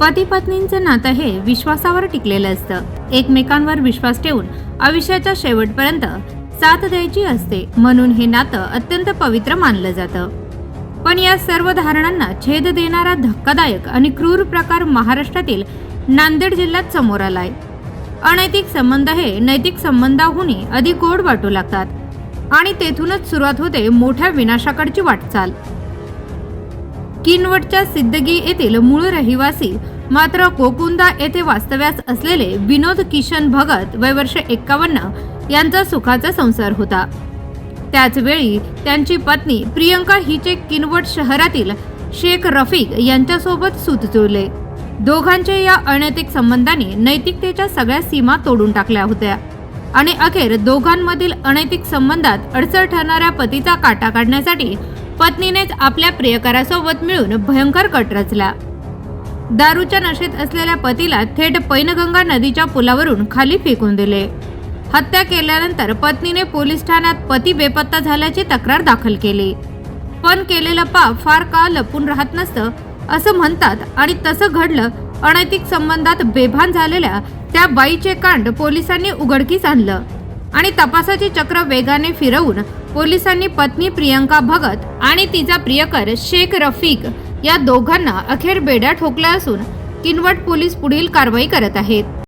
पती पत्नींचं नातं हे विश्वासावर टिकलेलं असतं. एकमेकांवर विश्वास ठेवून आयुष्याच्या शेवटपर्यंत साथ द्यायची असते. म्हणून हे नातं अत्यंत पवित्र मानलं जातं. पण या सर्व धारणांना छेद देणारा धक्कादायक आणि क्रूर प्रकार महाराष्ट्रातील नांदेड जिल्ह्यात समोर आलाय. अनैतिक संबंध हे नैतिक संबंधाहूनही अधिक गोड वाटू लागतात. आणि तेथूनच सुरुवात होते मोठ्या विनाशाकडची वाटचाल. किनवटच्या सिद्धगी येथील मूळ रहिवासी मात्र कोकुंदा येथे वास्तव्यास असलेले विनोद किशन भगत वयवर्ष एक्कावन्न यांचा सुखाचा संसार होता. त्याचवेळी त्यांची पत्नी प्रियंका हिचे किनवट शहरातील शेख रफिक यांच्यासोबत सूत जुळले. दोघांच्या या अनैतिक संबंधाने नैतिकतेच्या सगळ्या सीमा तोडून टाकल्या होत्या आणि अखेर दोघांमधील अनैतिक संबंधात अडचण ठरणाऱ्या पतीचा काटा काढण्यासाठी पत्नीनेच आपल्या प्रियकरासोबत मिळून भयंकर कट रचला. दारूच्या नशेत असलेल्या पतीला थेट पैनगंगा नदीच्या पुलावरून खाली फेकून दिले. हत्या केल्यानंतर पत्नीने पोलीस ठाण्यात पती बेपत्ता झाल्याची तक्रार दाखल केली. पण केलेलं पाप फार काळ लपून राहत नसतं असं म्हणतात आणि तसं घडलं अनैतिक संबंधात बेभान झालेल्या त्या बाईचे कांड पोलिसांनी उघडकीस आणलं. आणि तपासाचे चक्र वेगाने फिरवून पोलिसांनी पत्नी प्रियंका भगत आणि तिचा प्रियकर शेख रफीक या दोघांना अखेर बेड्या ठोकल्या असून किनवट पोलीस पुढील कारवाई करत आहेत.